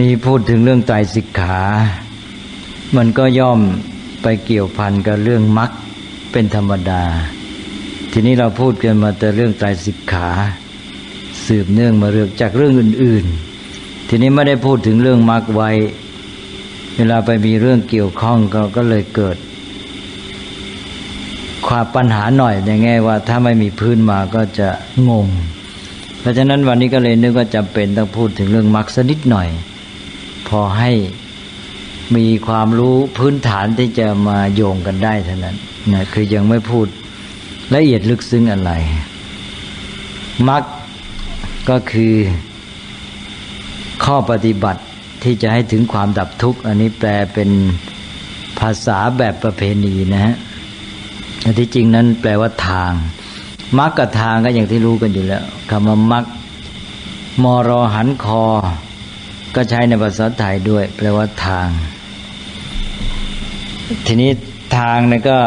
นี่พูดถึงเรื่องไตรสิกขา มันก็ย่อมไปเกี่ยวพันกับเรื่องมรรคเป็นธรรมดา ทีนี้เราพูดกันมาแต่เรื่องไตรสิกขา สืบเนื่องมาเรื่องจากเรื่องอื่น ๆ ทีนี้ไม่ได้พูดถึงเรื่องมรรคไว้ เวลาไปมีเรื่องเกี่ยวข้องก็ก็เลยเกิด ความปัญหาหน่อยในแง่ว่าถ้าไม่มีพื้นมาก็จะงง เพราะฉะนั้นวันนี้ก็เลยนึกว่าจำเป็นต้องพูดถึงเรื่องมรรคสักนิดหน่อย พอให้มีความรู้พื้นฐานที่จะมาโยงกันได้เท่านั้นนะคือยังไม่พูดละเอียดลึกซึ้งอะไรมรรคก็คือข้อปฏิบัติที่จะให้ถึงความดับทุกข์ อันนี้แปลเป็นภาษาแบบประเพณีนะฮะแต่ที่จริงนั้นแปลว่าทางมรรคกับทางก็อย่างที่รู้กันอยู่แล้วคำว่ามรรคมรหันคอ ก็ใช้ในภาษาไทยด้วย แปลว่าทาง ทีนี้ทางนี่ก็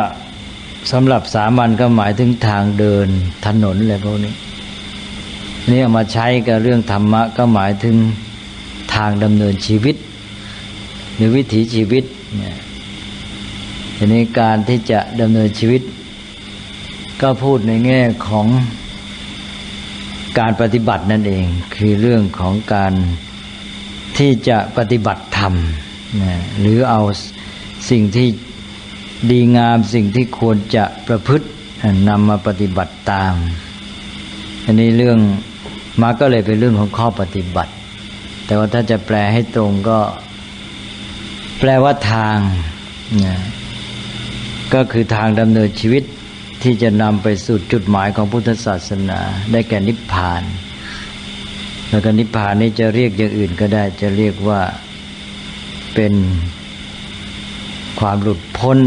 สำหรับสามัญก็หมายถึงทางเดินถนนอะไรพวกนี้นี่เอามาใช้กับเรื่องธรรมะก็หมายถึงทางดำเนินชีวิต หรือวิถีชีวิตเนี่ยทีนี้การที่จะดำเนินชีวิต ก็พูดในแง่ของการปฏิบัตินั่นเอง คือเรื่องของการ ที่จะปฏิบัติธรรมนะหรือเอาสิ่งที่ดีงามสิ่งที่ควรจะประพฤตินำมาปฏิบัติตาม อันนี้เรื่องมาก็เลยเป็นเรื่องของข้อปฏิบัติ แต่ว่าถ้าจะแปลให้ตรงก็ แปลว่าทางนะก็คือทางดำเนินชีวิตที่จะนำไปสู่จุดหมายของพุทธศาสนา ได้แก่นิพพาน แล้วก็นิพพานนี้จะเรียกอย่างอื่นก็ได้ จะเรียกว่าเป็นความหลุดพ้น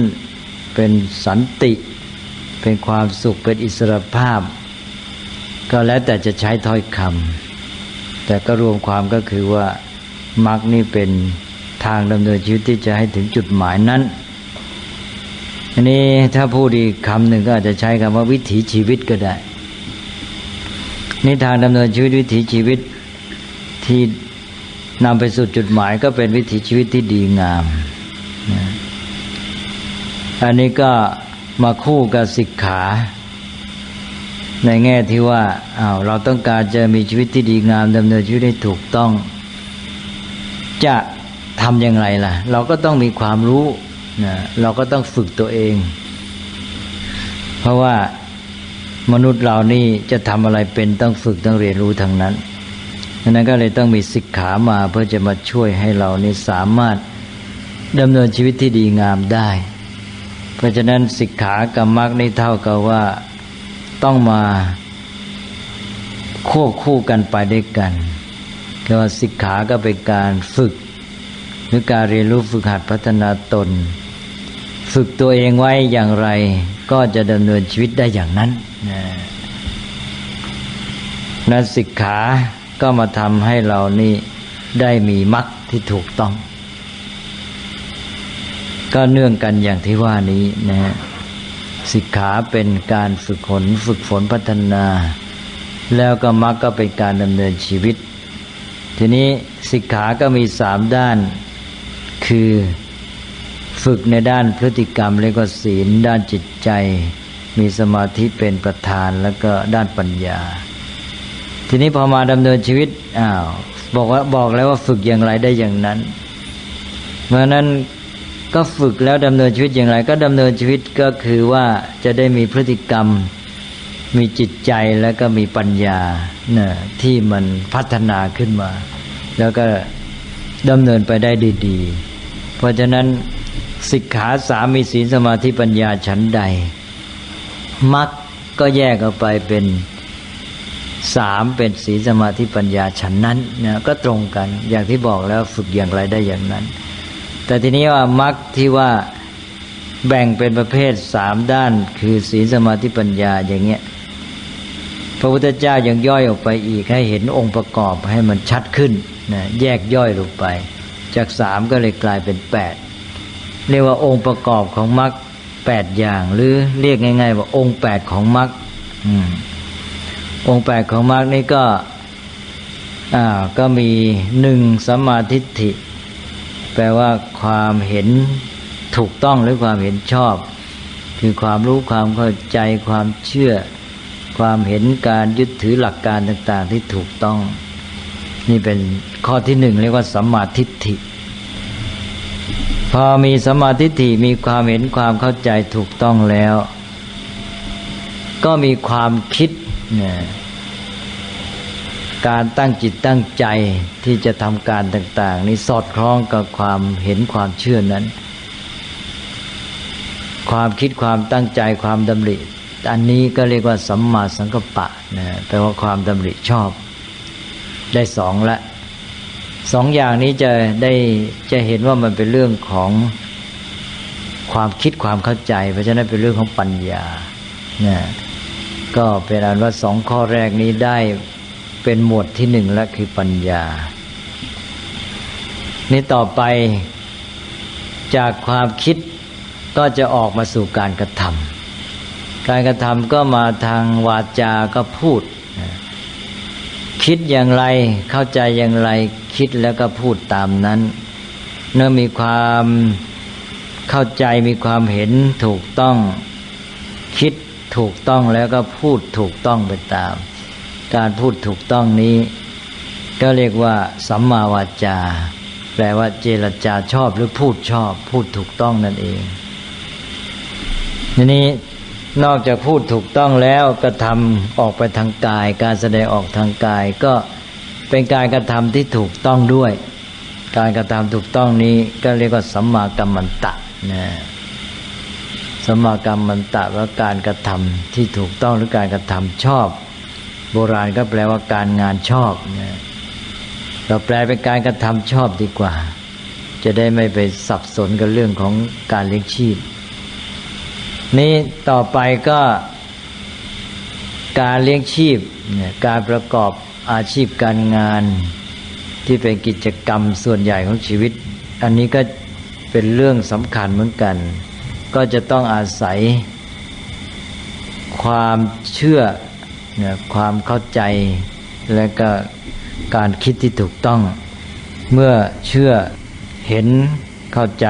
เป็นสันติ เป็นความสุขเป็นอิสรภาพ ก็แล้วแต่จะใช้ถ้อยคำแต่ก็รวมความก็คือว่ามรรคนี่เป็นทางดำเนินชีวิตที่จะให้ถึงจุดหมายนั้นอันนี้ถ้าพูดอีกคำหนึ่งก็อาจจะใช้คำว่าวิถีชีวิตก็ได้นี่ทางดำเนินชีวิตวิถีชีวิต ที่นำไปสู่จุดหมายก็เป็นวิถีชีวิตที่ดีงามนะอันนี้ก็มาคู่กับสิกขา ในแง่ที่ว่าอา้าวเราต้องการจะมีชีวิตที่ดีงามดำเนินชีวิตให้ถูกต้อง จะทำอย่างไรล่ะ เราก็ต้องมีความรู้นะเราก็ต้องฝึกตัวเอง เพราะว่ามนุษย์เรานี่จะทำอะไรเป็นต้องฝึกต้องเรียนรู้ทางนั้น ดังนั้นก็เลยต้องมีสิกขามาเพื่อจะมาช่วยให้เรานี่สามารถดำเนินชีวิตที่ดีงามได้ เพราะฉะนั้นสิกขากับมรรคนี่เท่ากับว่าต้องมาควบคู่กันไปด้วยกันก็ว่าสิกขาก็เป็นการฝึก หรือการเรียนรู้ฝึกหัดพัฒนาตน ฝึกตัวเองไว้อย่างไร ก็จะดำเนินชีวิตได้อย่างนั้นนะนันสิกขา ก็มาทำให้เรานี่ได้มีมรรคที่ถูกต้อง ก็เนื่องกันอย่างที่ว่านี้นะฮะสิกขาเป็นการฝึกฝนฝึกฝนพัฒนา แล้วก็มรรคก็เป็นการดำเนินชีวิต ทีนี้สิกขาก็มีสามด้าน คือฝึกในด้านพฤติกรรมเรียกว่าศีล ด้านจิตใจ มีสมาธิเป็นประธานแล้วก็ด้านปัญญา ทีนี้พอมาดำเนินชีวิตอ้าวบอกว่าบอกแล้วว่าฝึกอย่างไรได้อย่างนั้นเพราะนั้นก็ฝึกแล้วดำเนินชีวิตอย่างไร ก็ดำเนินชีวิตก็คือว่าจะได้มีพฤติกรรม มีจิตใจแล้วก็มีปัญญาเนี่ยที่มันพัฒนาขึ้นมา แล้วก็ดำเนินไปได้ดี ๆ เพราะฉะนั้นสิกขาสามีศีลสมาธิปัญญาชั้นใดมรรคก็แยกออกไปเป็น สามเป็นศีลสมาธิปัญญาชั้นนั้นเนี่ยก็ตรงกันอย่างที่บอกแล้วฝึกอย่างไรได้อย่างนั้น แต่ทีนี้ว่ามรรคที่ว่าแบ่งเป็นประเภทสามด้าน คือศีลสมาธิปัญญาอย่างเงี้ยพระพุทธเจ้ายังย่อยออกไปอีกให้เห็นองค์ประกอบให้มันชัดขึ้นนะแยกย่อยลงไป จากสามก็เลยกลายเป็นแปดเรียกว่าองค์ประกอบของมรรคแปดอย่าง หรือเรียกง่าย ๆ ว่าองค์แปดของมรรค องค์แปดของมรรคนี่ก็อ่าก็มีหนึ่งสัมมาทิฏฐิ แปลว่าความเห็นถูกต้องหรือความเห็นชอบ คือความรู้ความเข้าใจความเชื่อ ความเห็นการยึดถือหลักการต่างๆ ที่ถูกต้อง นี่เป็นข้อที่หนึ่งเรียกว่าสัมมาทิฏฐิพอมีสัมมาทิฏฐิมีความเห็นความเข้าใจถูกต้องแล้ว ก็มีความคิด นี่ยการตั้งจิตตั้งใจที่จะทำการต่าง ๆ นี้สอดคล้องกับความเห็นความเชื่อนั้น ความคิดความตั้งใจความดำริ อันนี้ก็เรียกว่าสัมมาสังกัปปะนะแปลว่าความดำริชอบ ได้สองละสองอย่างนี้จะได้จะเห็นว่ามันเป็นเรื่องของความคิดความเข้าใจ เพราะฉะนั้นเป็นเรื่องของปัญญานะ ก็เป็นอันว่าสองข้อแรกนี้ได้เป็นหมวดที่หนึ่งและคือปัญญา นี่ต่อไปจากความคิดก็จะออกมาสู่การกระทำการกระทำก็มาทางวาจาก็พูด คิดอย่างไรเข้าใจอย่างไรคิดแล้วก็พูดตามนั้น เมื่อมีความเข้าใจมีความเห็นถูกต้องคิด ถูกต้องแล้วก็พูดถูกต้องไปตาม การพูดถูกต้องนี้ ก็เรียกว่าสัมมาวาจา แปลว่าเจรจาชอบหรือพูดชอบ พูดถูกต้องนั่นเองทีนี้นอกจากพูดถูกต้องแล้วกระทำออกไปทางกาย การแสดงออกทางกายก็เป็นการกระทำที่ถูกต้องด้วย การกระทำถูกต้องนี้ก็เรียกว่าสัมมากัมมันตะนะ สมากัมมันตะว่าการกระทำที่ถูกต้องหรือการกระทำชอบ โบราณก็แปลว่าการงานชอบนะเราแปลเป็นการกระทำชอบดีกว่า จะได้ไม่ไปสับสนกับเรื่องของการเลี้ยงชีพ นี้ต่อไปก็การเลี้ยงชีพการประกอบอาชีพการงานที่เป็นกิจกรรมส่วนใหญ่ของชีวิต อันนี้ก็เป็นเรื่องสำคัญเหมือนกัน ก็จะต้องอาศัย ความเชื่อเนี่ยความเข้าใจและก็การคิดที่ถูกต้อง เมื่อเชื่อเห็นเข้าใจ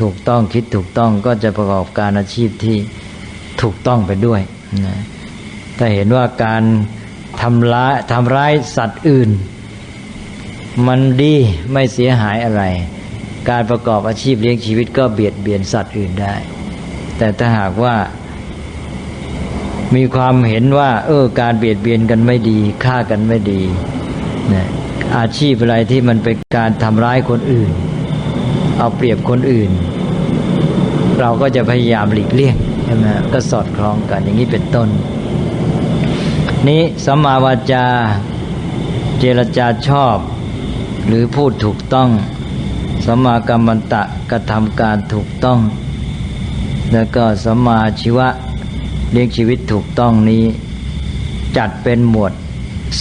ถูกต้องคิดถูกต้องก็จะประกอบการอาชีพที่ถูกต้องไปด้วยนะถ้าเห็นว่าการทำร้ายทำร้ายสัตว์อื่น มันดีไม่เสียหายอะไร การประกอบอาชีพเลี้ยงชีวิตก็เบียดเบียนสัตว์อื่นได้ แต่ถ้าหากว่า มีความเห็นว่า เออ การเบียดเบียนกันไม่ดีฆ่ากันไม่ดีนะอาชีพอะไรที่มันเป็นการทำร้ายคนอื่น เอาเปรียบคนอื่น เราก็จะพยายามหลีกเลี่ยงใช่ไหมก็สอดคล้องกันอย่างนี้เป็นต้น นี้สัมมาวาจา เจรจาชอบ หรือพูดถูกต้องสัมมากัมมันตะกระทำการถูกต้อง แล้วก็สัมมาชีวะเลี้ยงชีวิตถูกต้องนี้ จัดเป็นหมวด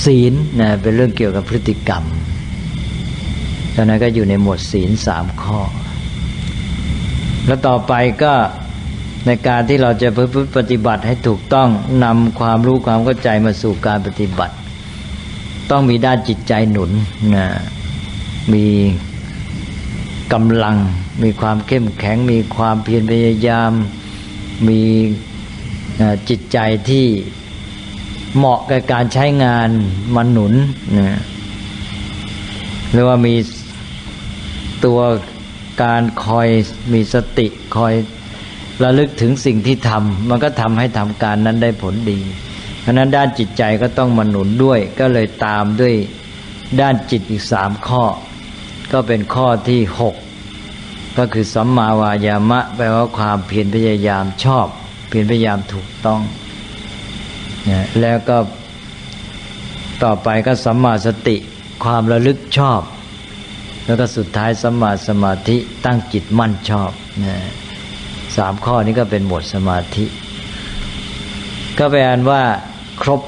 ศีลนะเป็นเรื่องเกี่ยวกับพฤติกรรมตอนนั้นก็อยู่ในหมวดศีลสามข้อ แล้วต่อไปก็ในการที่เราจะปฏิบัติให้ถูกต้องนำความรู้ความเข้าใจมาสู่การปฏิบัติ ต้องมีด้านจิตใจหนุนนะมี กำลัง มีความเข้มแข็ง มีความเพียรพยายาม มีจิตใจที่เหมาะกับการใช้งานมันหนุนนะหรือว่ามีตัวการคอยมีสติคอยระลึกถึงสิ่งที่ทำมันก็ทำให้ทำการนั้นได้ผลดี เพราะนั้นด้านจิตใจก็ต้องมาหนุนด้วย ก็เลยตามด้วยด้านจิตอีกสามข้อ ก็เป็นข้อที่หกก็คือสัมมาวายามะ แปลว่าความเพียรพยายามชอบ เพียรพยายามถูกต้องนะแล้วก็ต่อไปก็สัมมาสติความระลึกชอบ แล้วก็สุดท้ายสัมมาสมาธิตั้งจิตมั่นชอบนะสามข้อนี้ก็เป็นหมวดสมาธิ ก็แปลว่าครบ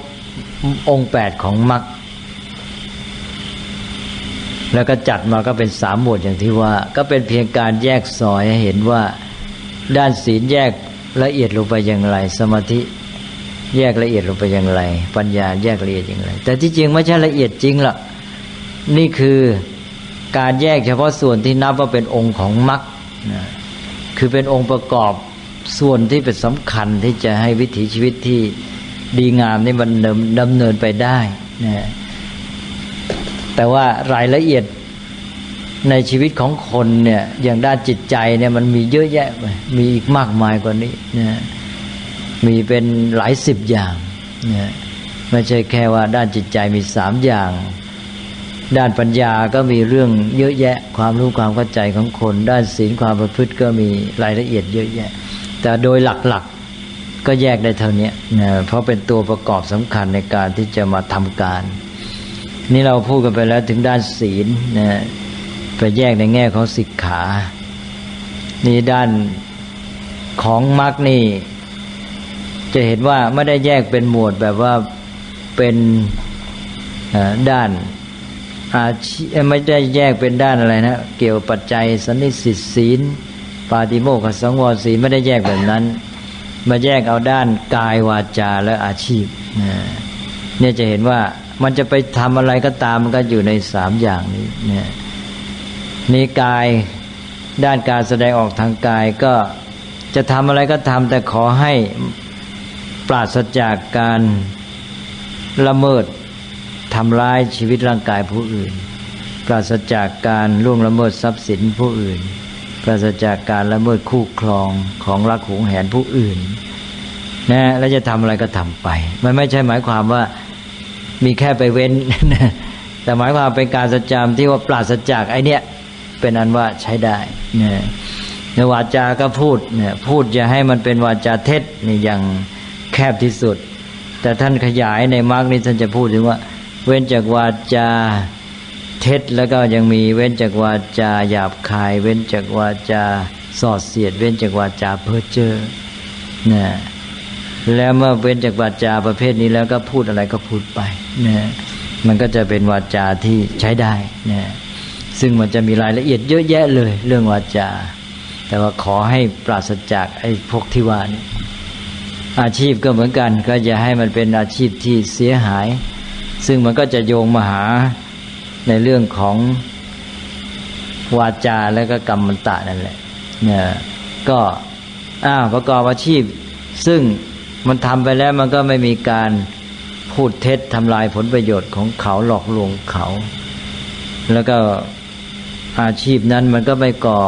องค์แปดของมรรค แล้วก็จัดมาก็เป็นสามหมวดอย่างที่ว่า ก็เป็นเพียงการแยกซอยให้เห็นว่าด้านศีลแยกละเอียดลงไปอย่างไร สมาธิแยกละเอียดลงไปอย่างไร ปัญญาแยกละเอียดอย่างไร แต่ที่จริงไม่ใช่ละเอียดจริงหรอกนี่คือการแยกเฉพาะส่วนที่นับว่าเป็นองค์ของมรรคคือเป็นองค์ประกอบส่วนที่เป็นสำคัญที่จะให้วิถีชีวิตที่ดีงามนี่มันดำดำเนินไปได้นะ แต่ว่ารายละเอียดในชีวิตของคนเนี่ยอย่างด้านจิตใจเนี่ยมันมีเยอะแยะไปมีอีกมากมายกว่านี้นะมีเป็นหลายสิบอย่างนะไม่ใช่แค่ว่าด้านจิตใจมีสามอย่าง ด้านปัญญาก็มีเรื่องเยอะแยะ ความรู้ความเข้าใจของคน ด้านศีลความประพฤติก็มีรายละเอียดเยอะแยะ แต่โดยหลักๆก็แยกได้เท่านี้นะเพราะเป็นตัวประกอบสำคัญในการที่จะมาทำการ นี่เราพูดกันไปแล้วถึงด้านศีลนะไปแยกในแง่ของสิกขา นี่ด้านของมรรคนี่ จะเห็นว่าไม่ได้แยกเป็นหมวดแบบว่าเป็นด้านอาชีไม่ได้แยกเป็นด้านอะไรนะ เกี่ยวปัจจัยสันนิสิตศีล ปาติโมกขสังวรศีลไม่ได้แยกแบบนั้น มาแยกเอาด้านกายวาจาและอาชีพเนี่ยจะเห็นว่า มันจะไปทำอะไรก็ตามมันก็อยู่ในสามอย่างนี้เนี่ยนี่กายด้านการแสดงออกทางกายก็จะทำอะไรก็ทำแต่ขอให้ปราศจากการละเมิดทำร้ายชีวิตร่างกายผู้อื่น ปราศจากการล่วงละเมิดทรัพย์สินผู้อื่น ปราศจากการละเมิดคู่ครองของรักหวงแหนผู้อื่นนะแล้วจะทำอะไรก็ทำไป มันไม่ใช่หมายความว่า มีแค่ไปเว้นแต่หมายความเป็นการสัจจามที่ว่าปราศจากไอเนี้ยเป็นอันว่าใช้ได้นะในวาจาก็พูดเนี่ยพูดอย่าให้มันเป็นวาจาเท็จนี่อย่างแคบที่สุด แต่ท่านขยายในมารรคนี้ท่านจะพูดถึงว่า เว้นจากวาจาเท็จแล้วก็ยังมีเว้นจากวาจาหยาบคาย เว้นจากวาจาสอดเสียด เว้นจากวาจาเพ้อเจ้อนะ แล้วเมื่อเว้นจากวาจาประเภทนี้แล้วก็พูดอะไรก็พูดไปนะมันก็จะเป็นวาจาที่ใช้ได้นะซึ่งมันจะมีรายละเอียดเยอะแยะเลย เรื่องวาจา แต่ว่าขอให้ปราศจากไอ้พวกที่ว่านี้อาชีพก็เหมือนกัน ก็จะให้มันเป็นอาชีพที่เสียหาย ซึ่งมันก็จะโยงมาหาในเรื่องของวาจาและก็กรรมันตะนั่นแหละเนี่ยก็อ้าวประกอบอาชีพ ซึ่ง มันทำไปแล้วมันก็ไม่มีการพูดเท็จทำลายผลประโยชน์ของเขาหลอกลวงเขา แล้วก็อาชีพนั้นมันก็ไม่ก่อ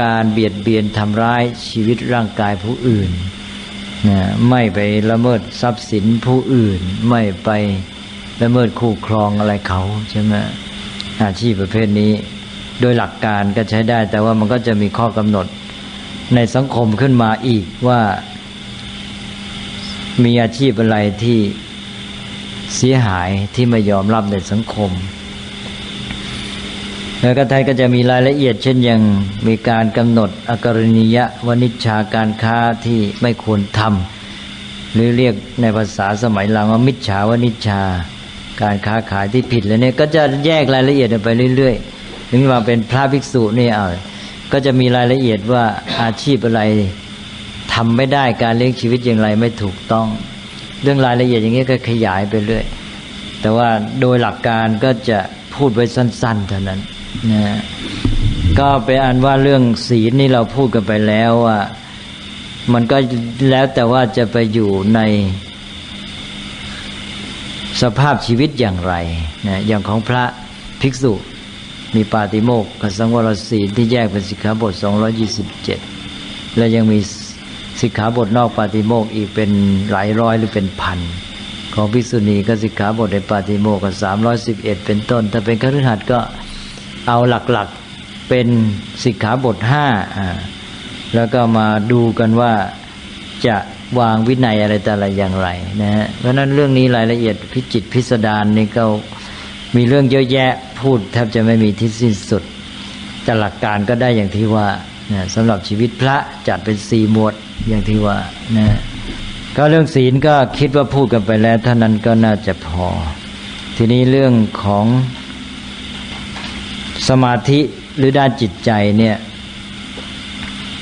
การเบียดเบียนทำร้ายชีวิตร่างกายผู้อื่นนะไม่ไปละเมิดทรัพย์สินผู้อื่น ไม่ไปละเมิดคู่ครองอะไรเขาใช่ไหมอาชีพประเภทนี้ โดยหลักการก็ใช้ได้ แต่ว่ามันก็จะมีข้อกำหนด ในสังคมขึ้นมาอีกว่ามีอาชีพอะไรที่เสียหายที่ไม่ยอมรับในสังคม แล้วก็ไทยก็จะมีรายละเอียด เช่นอย่างมีการกำหนดอกรณียะวนิชาการค้าที่ไม่ควรทำหรือเรียกในภาษาสมัยหลังว่ามิจฉาวนิชา การค้าขายที่ผิดแล้วเนี่ยก็จะแยกรายละเอียดไปเรื่อยๆถึงว่าเป็นพระภิกษุนี่เอา ก็จะมีรายละเอียดว่าอาชีพอะไรทำไม่ได้การเลี้ยงชีวิตอย่างไรไม่ถูกต้อง เรื่องรายละเอียดอย่างนี้ก็ขยายไปเรื่อย แต่ว่าโดยหลักการก็จะพูดไว้สั้น ๆ เท่านั้นนะก็เป็นอันว่าเรื่องศีลนี่เราพูดกันไปแล้วว่ามันก็แล้วแต่ว่าจะไปอยู่ในสภาพชีวิตอย่างไรนะอย่างของพระภิกษุ มีปาติโมกข์กับสังวรศีลที่แยกเป็นสิกขาบท 227 และยังมีสิกขาบทนอกปาติโมกข์อีกเป็นหลายร้อยหรือเป็นพันของภิกษุณีก็สิกขาบทในปาติโมกข์ก็311 เป็นต้น ถ้าเป็นคฤหัสถ์ก็เอาหลักๆเป็นสิกขาบทห้าอ่าแล้วก็มาดูกันว่าจะวางวินัยอะไรแต่ละอย่างไรนะฮะเพราะนั้นเรื่องนี้รายละเอียดพิจิตพิสดารนี่ก็ มีเรื่องเยอะแยะพูดแทบจะไม่มีที่สิ้นสุดแต่หลักการก็ได้อย่างที่ว่านะสำหรับชีวิตพระจัดเป็นสี่หมวดอย่างที่ว่านะก็เรื่องศีลก็คิดว่าพูดกันไปแล้วเท่านั้นก็น่าจะพอ ทีนี้เรื่องของสมาธิหรือด้านจิตใจเนี่ย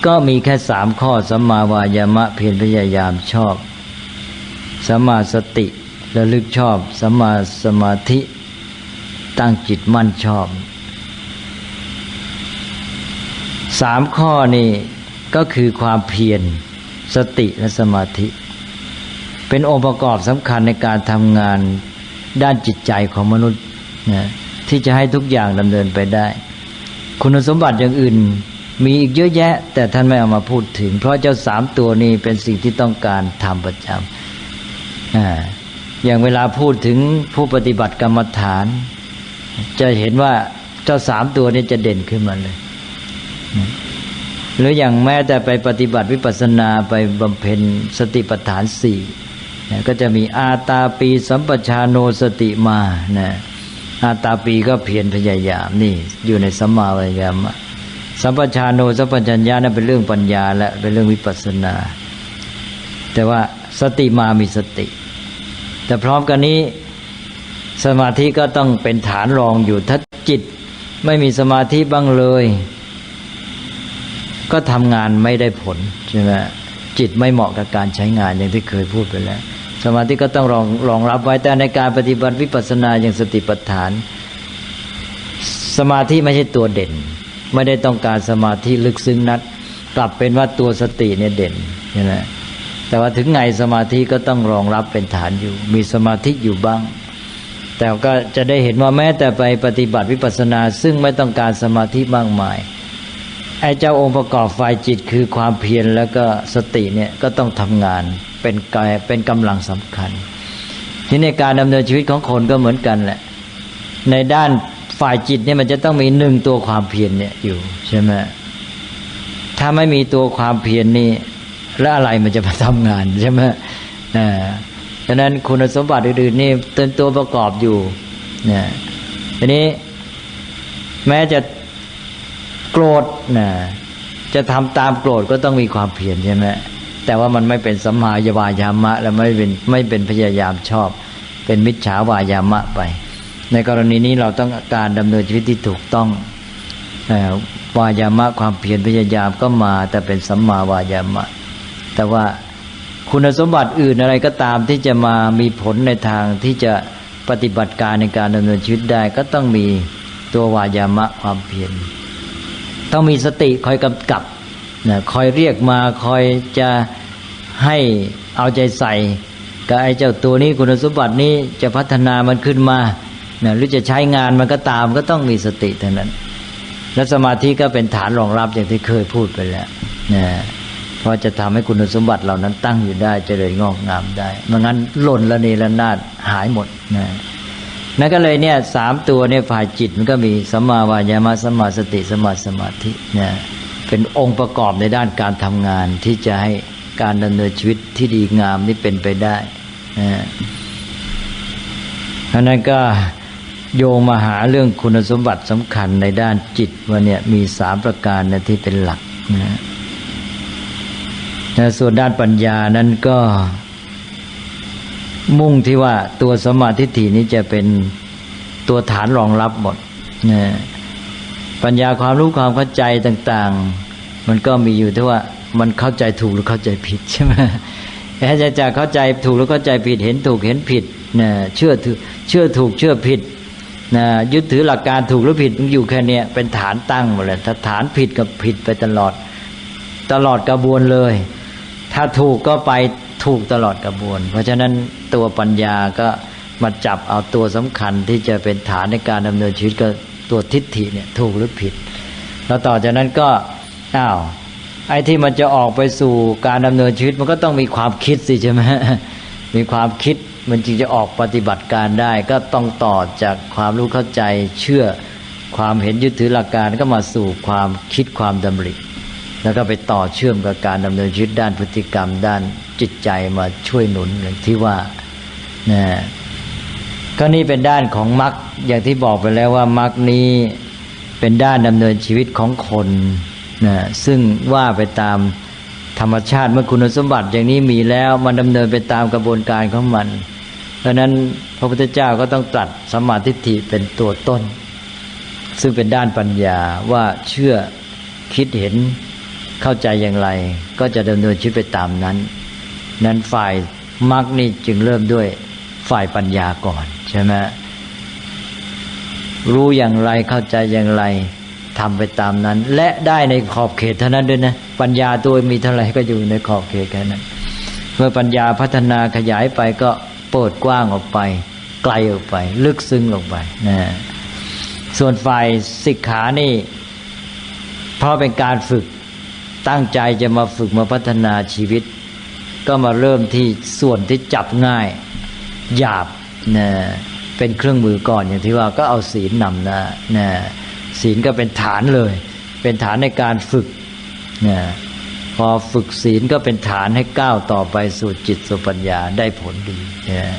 ก็มีแค่สามข้อสัมมาวายามะเพียรพยายามชอบสัมมาสติระลึกชอบสัมมาสมาธิ ตั้งจิตมั่นชอบสามข้อนี่ก็คือความเพียรสติและสมาธิ เป็นองค์ประกอบสำคัญในการทำงานด้านจิตใจของมนุษย์นะที่จะให้ทุกอย่างดำเนินไปได้ คุณสมบัติอย่างอื่นมีอีกเยอะแยะ แต่ท่านไม่เอามาพูดถึง เพราะเจ้าสามตัวนี้เป็นสิ่งที่ต้องการทำประจำออย่างเวลาพูดถึงผู้ปฏิบัติกรรมฐาน จะเห็นว่าเจ้าสามตัวนี้จะเด่นขึ้นมาเลย หรืออย่างแม้แต่ไปปฏิบัติวิปัสนาไปบำเพ็ญสติปัฏฐานสี่นะก็จะมีอาตาปีสัมปชาโนสติมานะอาตาปีก็เพียรพยายามนี่ อยู่ในสัมมาวิยามะสัมปชาโนสัมปชัญญะนั้นเป็นเรื่องปัญญาและเป็นเรื่องวิปัสสนา แต่ว่าสติมามีสติ แต่พร้อมกันนี้ สมาธิก็ต้องเป็นฐานรองอยู่ถ้าจิตไม่มีสมาธิบ้างเลย ก็ทำงานไม่ได้ผลใช่ไหมจิตไม่เหมาะกับการใช้งานอย่างที่เคยพูดไปแล้ว สมาธิก็ต้องรองรองรับไว้แต่ในการปฏิบัติวิปัสสนาอย่างสติปัฏฐาน สมาธิไม่ใช่ตัวเด่น ไม่ได้ต้องการสมาธิลึกซึ้งนัดกลับเป็นว่าตัวสติเนี่ยเด่นใช่ไหมแต่ว่าถึงไงสมาธิก็ต้องรองรับเป็นฐานอยู่ มีสมาธิอยู่บ้าง แต่ก็จะได้เห็นว่าแม้แต่ไปปฏิบัติวิปัสสนา ซึ่งไม่ต้องการสมาธิมากมายไอ้เจ้าองค์ประกอบฝ่ายจิตคือความเพียรแล้วก็สติเนี่ยก็ต้องทำงานเป็นกายเป็นกำลังสำคัญ ที่ในการดำเนินชีวิตของคนก็เหมือนกันแหละ ในด้านฝ่ายจิตเนี่ยมันจะต้องมีหนึ่งตัวความเพียรเนี่ยอยู่ใช่ไหมถ้าไม่มีตัวความเพียรนี่แล้วอะไรมันจะมาทำงานใช่ไหมอ่า ฉะนั้นคุณสมบัติอื่นๆนี่เต็มตัวประกอบอยู่นะทีนี้แม้จะโกรธนะจะทำตามโกรธก็ต้องมีความเพียรใช่ไหมแต่ว่ามันไม่เป็นสัมมาวายามะ และไม่เป็นไม่เป็นพยายามชอบ เป็นมิจฉาวายามะไป ในกรณีนี้เราต้องการดำเนินชีวิตที่ถูกต้องวายามะความเพียรพยายามก็มา แต่เป็นสัมมาวายามะ แต่ว่า คุณสมบัติอื่นอะไรก็ตามที่จะมามีผลในทางที่จะปฏิบัติการในการดำเนินชีวิตได้ก็ต้องมีตัววายามะความเพียรต้องมีสติคอยกำกับนะคอยเรียกมาคอยจะให้เอาใจใส่กับไอ้เจ้าตัวนี้คุณสมบัตินี้จะพัฒนามันขึ้นมานะหรือจะใช้งานมันก็ตามก็ต้องมีสติเท่านั้น และสมาธิก็เป็นฐานรองรับอย่างที่เคยพูดไปแล้วนะ ราะจะทำให้คุณสมบัติเหล่านั้นตั้งอยู่ได้จเจริญงอกงามได้ไม่งั้นหล่นละเนระนาดหายหมดนะนั่นก็เลยเนี่ยสามตัวเนี่ยฝ่ายจิตมันก็มีสัมมาวายามะสัมมาสติสัมมาสมาธิเนี่ยเป็นองค์ประกอบในด้านการทำงานที่จะให้การดำเนินชีวิตที่ดีงามนี่เป็นไปได้นะเพราะนั้นก็โยงมาหาเรื่องคุณสมบัติสำคัญในด้านจิตว่าเนี่ยมีสามประการนะที่เป็นหลักนะ ส่วนด้านปัญญานั้นก็ มุ่งที่ว่าตัวสมาธิฐินี้จะเป็นตัวฐานรองรับหมดนะปัญญาความรู้ความเข้าใจต่าง ๆ มันก็มีอยู่ที่ว่ามันเข้าใจถูกหรือเข้าใจผิดใช่ไหมถ้าจะจะเข้าใจถูกหรือเข้าใจผิดเห็นถูกเห็นผิดนะเชื่อถือเชื่อถูกเชื่อผิดนะยึดถือหลักการถูกหรือผิดมันอยู่แค่นี้เป็นฐานตั้งหมดเลยถ้าฐานผิดกับผิดไปตลอด ตลอดกระบวนเลย ถ้าถูกก็ไปถูกตลอดกระบวน เพราะฉะนั้นตัวปัญญาก็มาจับเอาตัวสำคัญที่จะเป็นฐานในการดำเนินชีวิตก็ตัวทิฏฐิเนี่ยถูกหรือผิด แล้วต่อจากนั้นก็อ้าวไอ้ที่มันจะออกไปสู่การดำเนินชีวิตมันก็ต้องมีความคิดสิใช่ไหมมีความคิดมันจึงจะออกปฏิบัติการได้ ก็ต้องต่อจากความรู้เข้าใจเชื่อความเห็นยึดถือหลักการก็มาสู่ความคิดความดำริ แล้วก็ไปต่อเชื่อมกับการดำเนินชีวิตด้านพฤติกรรมด้านจิตใจมาช่วยหนุนอย่างที่ว่านะก็นี่เป็นด้านของมรรคอย่างที่บอกไปแล้วว่ามรรคนี้เป็นด้านดำเนินชีวิตของคนนะซึ่งว่าไปตามธรรมชาติเมื่อคุณสมบัติอย่างนี้มีแล้วมันดำเนินไปตามกระบวนการของมัน เพราะนั้นพระพุทธเจ้าก็ต้องตรัสสมาธิฏฐิเป็นตัวต้น ซึ่งเป็นด้านปัญญาว่าเชื่อคิดเห็น เข้าใจอย่างไร ก็จะดำเนินชีวิตไปตามนั้น นั้นฝ่ายมรรคนี่จึงเริ่มด้วยฝ่ายปัญญาก่อนใช่ไหมรู้อย่างไรเข้าใจอย่างไรทำไปตามนั้น และได้ในขอบเขตเท่านั้นด้วยนะ ปัญญาตัวมีเท่าไหร่ก็อยู่ในขอบเขตแค่นั้น เมื่อปัญญาพัฒนาขยายไปก็เปิดกว้างออกไป ไกลออกไป ลึกซึ้งลงไปนะส่วนฝ่ายสิกขานี่ เพราะเป็นการฝึก ตั้งใจจะมาฝึกมาพัฒนาชีวิต ก็มาเริ่มที่ส่วนที่จับง่าย หยาบนะเป็นเครื่องมือก่อนอย่างที่ว่าก็เอาศีลนำนะนะศีลก็เป็นฐานเลย เป็นฐานในการฝึกนะพอฝึกศีลก็เป็นฐานให้ก้าวต่อไปสู่จิตสุปัญญาได้ผลดีนะ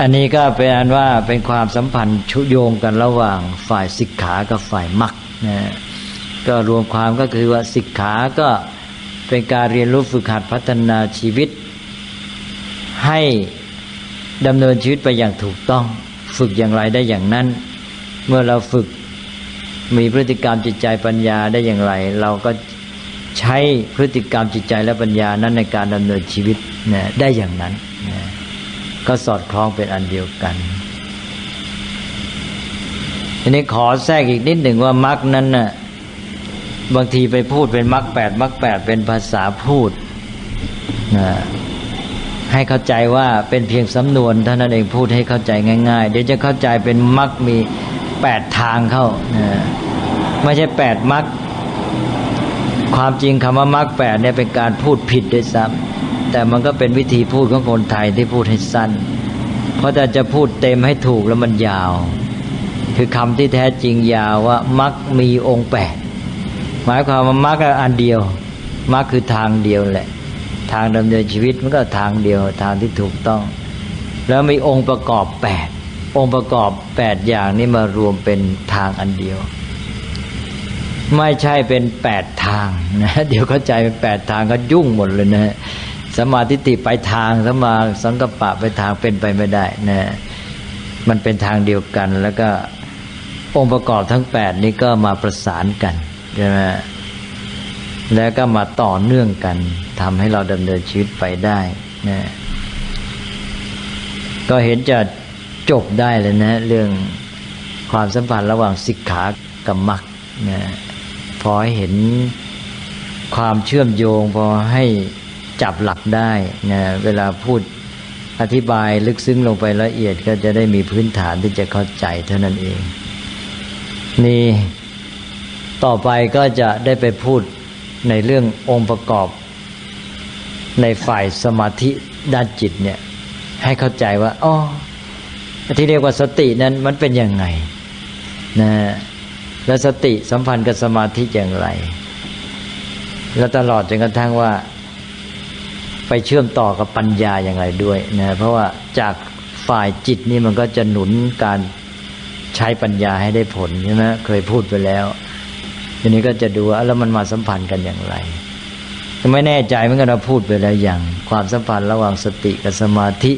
อันนี้ก็เป็นอันว่าเป็นความสัมพันธ์ชุโยงกันระหว่างฝ่ายสิกขากับฝ่ายมรรคนะ ก็รวมความก็คือว่าสิกขาก็เป็นการเรียนรู้ฝึกหัดพัฒนาชีวิต ให้ดำเนินชีวิตไปอย่างถูกต้อง ฝึกอย่างไรได้อย่างนั้น เมื่อเราฝึกมีพฤติกรรมจิตใจปัญญาได้อย่างไร เราก็ใช้พฤติกรรมจิตใจและปัญญานั้นในการดำเนินชีวิตนะได้อย่างนั้นนะก็สอดคล้องเป็นอันเดียวกันทีนี้ขอแทรกอีกนิดหนึ่งว่ามรรคนั้นน่ะ บางทีไปพูดเป็นมรรคแปดมรรคแปดเป็นภาษาพูดนะให้เข้าใจว่าเป็นเพียงสำนวนเท่านั้นเองพูดให้เข้าใจง่าย ๆ เดี๋ยวจะเข้าใจเป็นมรรคมีแปดทางเข้านะไม่ใช่แปดมรรคความจริงคำว่ามรรคแปดเนี่ยเป็นการพูดผิดด้วยซ้ำแต่มันก็เป็นวิธีพูดของคนไทยที่พูดให้สั้น เพราะแต่จะพูดเต็มให้ถูกแล้วมันยาว คือคำที่แท้จริงยาวว่ามรรคมีองค์แปด หมายความว่ามรรคอันเดียวมรรคคือทางเดียวแหละ ทางดำเนินชีวิตมันก็ทางเดียวทางที่ถูกต้อง แล้วมีองค์ประกอบแปดองค์ประกอบแปดอย่างนี้มารวมเป็นทางอันเดียว ไม่ใช่เป็นแปดทางนะเดี๋ยวเข้าใจเป็นแปดทางก็ยุ่งหมดเลยนะสมาธิติไปทางสมาสังกปะไปทางเป็นไปไม่ได้นะมันเป็นทางเดียวกันแล้วก็องค์ประกอบทั้งแปดนี้ก็มาประสานกัน ใช่ไหมแล้วก็มาต่อเนื่องกันทำให้เราดำเนินชีวิตไปได้นะก็เห็นจะจบได้เลยนะ เรื่องความสัมพันธ์ระหว่างสิกขากับมรรคนะพอให้เห็นความเชื่อมโยง พอให้จับหลักได้นะเวลาพูดอธิบายลึกซึ้งลงไปละเอียดก็จะได้มีพื้นฐานที่จะเข้าใจเท่านั้นเอง นี่ ต่อไปก็จะได้ไปพูดในเรื่ององค์ประกอบ ในฝ่ายสมาธิด้านจิตเนี่ยให้เข้าใจว่าอ๋อที่เรียกว่าสตินั้นมันเป็นยังไงนะและสติสัมพันธ์กับสมาธิอย่างไร แล้วตลอดจนกระทั่งว่า ไปเชื่อมต่อกับปัญญาอย่างไรด้วยนะเพราะว่าจากฝ่ายจิตนี่มันก็จะหนุนการใช้ปัญญาให้ได้ผลใช่ไหมเคยพูดไปแล้ว ทีนี้ก็จะดูว่าแล้วมันมาสัมพันธ์กันอย่างไรไม่แน่ใจเหมือนกันเราพูดไปแล้วอย่าง ความสัมพันธ์ระหว่างสติกับสมาธิ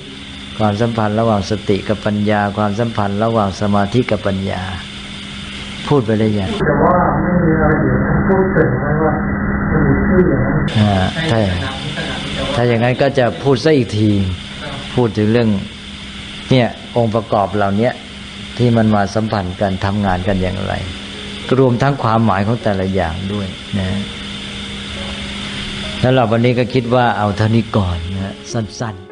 ความสัมพันธ์ระหว่างสติกับปัญญา ความสัมพันธ์ระหว่างสมาธิกับปัญญา พูดไปแล้วอย่างแต่ว่าไม่มีอะไรพูดถึงนะว่ามันมีชื่ออย่างนั้นอ่าถ้าถ้าอย่างนั้นก็จะพูดซะอีกที พูดถึงเรื่อง เนี่ยองค์ประกอบเหล่านี้ที่มันมาสัมพันธ์กันทำงานกันอย่างไร รวมทั้งความหมายของแต่ละอย่างด้วยนะแล้วเราวันนี้ก็คิดว่าเอาเท่านี้ก่อนนะสั้น ๆ